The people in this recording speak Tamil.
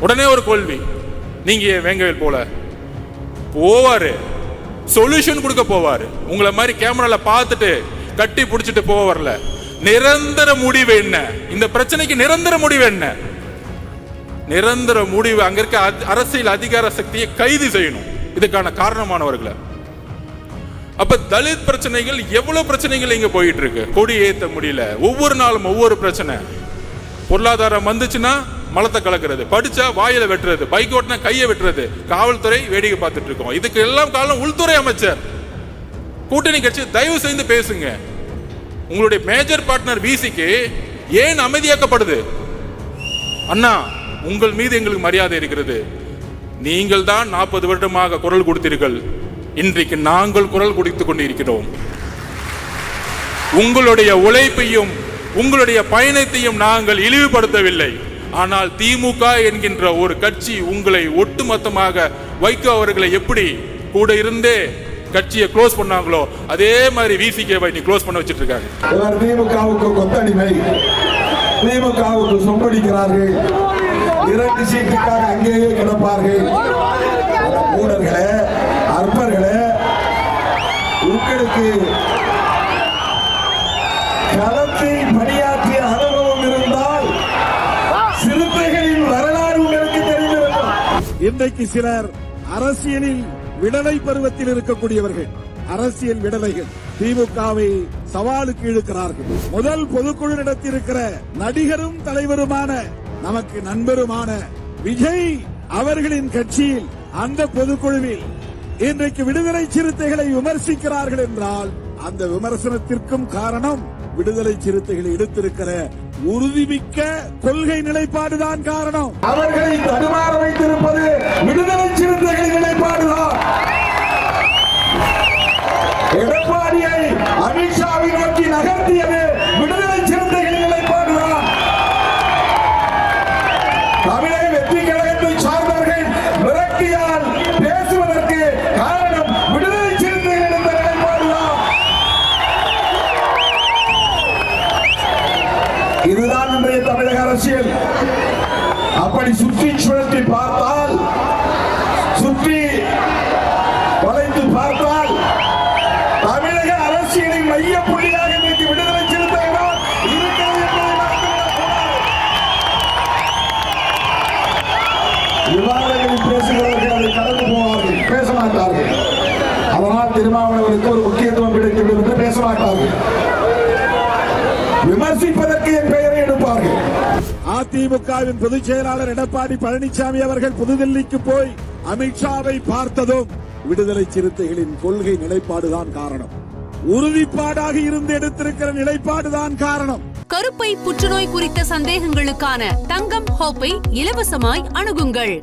உடனே ஒரு கேள்வி. நீங்க வேங்கவேல் போல. போவாரு. சொல்யூஷன் கொடுக்க போவாரு. உங்களை மாதிரி கேமரால பார்த்துட்டு கட்டி பிடிச்சிட்டு போக வரல. நிரந்தர முடிவு என்ன? இந்த பிரச்சனைக்கு நிரந்தர முடிவு என்ன? நிரந்தர முடிவு. அங்க இருக்க அரசியல் அதிகார சக்தியை கைது செய்யணும். இதுக்கான காரணமானவர்களை. அப்ப தலித் பிரச்சனைகள் எவ்வளவு பிரச்சனைகள் இங்க போயிட்டு இருக்கு? கொடி ஏத்த முடியல. ஒவ்வொரு நாளும் ஒவ்வொரு பிரச்சனை. பொருளாதாரம் வந்துச்சுன்னா மலத்தை கலக்கிறது படிச்சா வாயில வெட்டுறது பைக் ஓட்டினா கையை வெட்டுறது காவல்துறை வேடிக்கை பார்த்துட்டு இருக்கோம். இதுக்கு எல்லாம் காரணம் உள்துறை அமைச்சர். கூட்டணி கட்சி தயவு செய்து பேசுங்க. உங்களுடைய மேஜர் பார்ட்னர் விசிக்கு ஏன் அமைதியாக்கப்படுது? அண்ணா உங்கள் மீது எங்களுக்கு மரியாதை இருக்கிறது. நீங்கள் தான் நாற்பது வருடமாக குரல் கொடுத்தீர்கள். இன்றைக்கு நாங்கள் குரல் கொடுத்து கொண்டிருக்கிறோம். உங்களுடைய உழைப்பையும் உங்களுடைய பயணத்தையும் நாங்கள் இழிவுபடுத்தவில்லை. ஆனால் திமுக என்கின்ற ஒரு கட்சி உங்களை ஒட்டுமொத்தமாக வைகோ அவர்களை எப்படி கூட இருந்தே கட்சியை க்ளோஸ் பண்ணாங்களோ அதே மாதிரி விசிகேவை நீ க்ளோஸ் பண்ண வச்சிட்டு இருக்காங்க. இவர் திமுகவுக்கு கொத்தடிமை. திமுகவுக்கு சொம்படிக்கிறார்கள். இரண்டு சீட்டுக்காக அங்கேயே கிடப்பார்கள். அட அற்பர்களே உங்களுக்கு இன்றைக்கு சிலர் அரசியலில் விடலை பருவத்தில் இருக்கக்கூடியவர்கள். அரசியல் விடலைகள். திமுகவை சவாலுக்கு இழுக்கிறார்கள். முதல் பொதுக்குழு நடத்தியிருக்கிற நடிகரும் தலைவருமான நமக்கு நண்பருமான விஜய் அவர்களின் கட்சியில் அந்த பொதுக்குழுவில் இன்றைக்கு விடுதலை சிறுத்தைகளை விமர்சிக்கிறார்கள் என்றால் அந்த விமர்சனத்திற்கும் காரணம் விடுதலை சிறுத்தைகளை எடுத்திருக்கிற உறுதிமிக்க கொள்கை நிலைப்பாடுதான் காரணம். அவர்களை தடுமாற வைத்திருப்பது விடுதலை சிறுத்தைகளின் நிலைப்பாடுதான். இதுதான் இன்றைய தமிழக அரசியல். அப்படி சுற்றி சுழற்றி பார்த்தால் சுற்றி வளைத்து பார்த்தால் தமிழக அரசியலின் மைய புள்ளியாக இன்றைக்கு விடுதலை சிறுத்தைகள் விவாதங்களில் பேசுகிறவர்கள் அதை கடந்து போவார்கள். பேச மாட்டார்கள். அதனால் திருமாவளவனுக்கு ஒரு முக்கியத்துவம் கிடைக்கிறது என்று பேச மாட்டார்கள். விமர்சிப்பதற்கு அதிமுகவின் பொதுச் செயலாளர் எடப்பாடி பழனிசாமி அவர்கள் புதுதில்லிக்கு போய் அமித்ஷாவை பார்த்ததும் விடுதலை சிறுத்தைகளின் கொள்கை நிலைப்பாடுதான் காரணம். உறுதிப்பாடாக இருந்து எடுத்திருக்கிற நிலைப்பாடுதான் காரணம். கருப்பை புற்றுநோய் குறித்த சந்தேகங்களுக்கான தங்கம் ஹோப்பை இலவசமாய் அணுகுங்கள்.